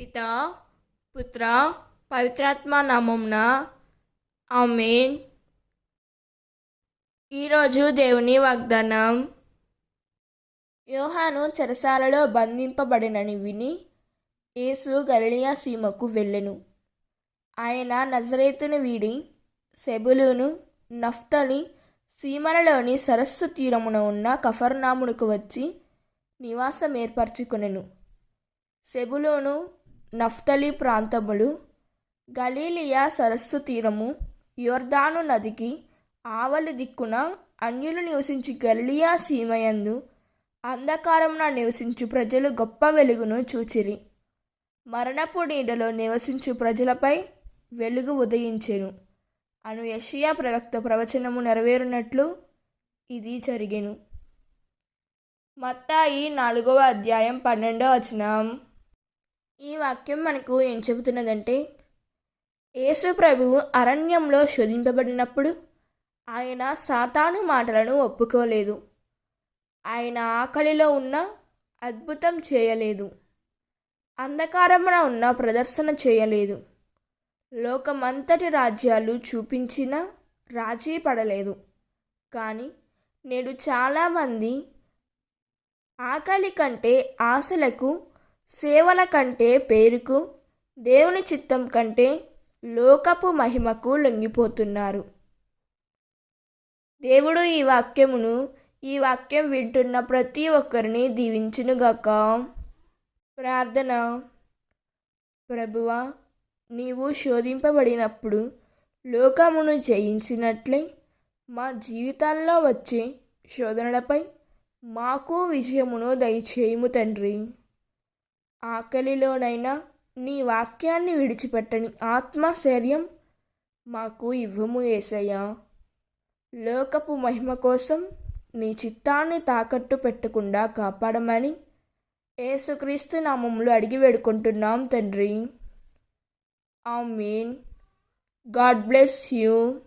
పిత పుత్ర పవిత్రాత్మ నామంన ఆమెన్. ఈరోజు దేవుని వాగ్దానం. యోహాను చెరసాలలో బంధింపబడినని విని యేసు గలియా సీమకు వెళ్ళెను. ఆయన నజరేతును వీడి సెబులును నఫ్తలి సీమలలోని సరస్సు తీరమున ఉన్న కఫర్నామునకు వచ్చి నివాసం ఏర్పరచుకునెను సెబులోను నఫ్తలి ప్రాంతములు గలీలియా సరస్సు తీరము యోర్దాను నదికి ఆవలి దిక్కున అన్యులు నివసించు గలిలియా సీమయందు అంధకారమున నివసించు ప్రజలు గొప్ప వెలుగును చూచిరి. మరణపు నీడలో నివసించు ప్రజలపై వెలుగు ఉదయించెను. అను యషియా ప్రవక్త ప్రవచనము నెరవేరునట్లు ఇది జరిగెను. మత్తాయి నాలుగవ అధ్యాయం పన్నెండవ వచనం. ఈ వాక్యం మనకు ఏం చెబుతున్నదంటే యేసు ప్రభువు అరణ్యంలో శోధింపబడినప్పుడు ఆయన సాతాను మాటలను ఒప్పుకోలేదు. ఆయన ఆకలిలో ఉన్న అద్భుతం చేయలేదు. అంధకారమున ఉన్న ప్రదర్శన చేయలేదు. లోకమంతటి రాజ్యాలు చూపించిన రాజీ పడలేదు. కానీ నేడు చాలామంది ఆకలి కంటే ఆశలకు సేవల కంటే పేరుకు దేవుని చిత్తం కంటే లోకపు మహిమకు లొంగిపోతున్నారు. దేవుడు ఈ వాక్యమును ఈ వాక్యం వింటున్న ప్రతి ఒక్కరిని దీవించునుగాక. ప్రార్థన. ప్రభువా నీవు శోధింపబడినప్పుడు లోకమును జయించినట్లే మా జీవితాల్లో వచ్చే శోధనలపై మాకు విజయమును దయచేయము తండ్రి. ఆకలిలోనైనా నీ వాక్యాన్ని విడిచిపెట్టని ఆత్మశైర్యం మాకు ఇవ్వము ఏసయ్యా. లోకపు మహిమ కోసం నీ చిత్తాన్ని తాకట్టు పెట్టకుండా కాపాడమని ఏసుక్రీస్తు నామములు అడిగి వేడుకుంటున్నాం తండ్రి. మీన్ గాడ్ బ్లెస్ యూ.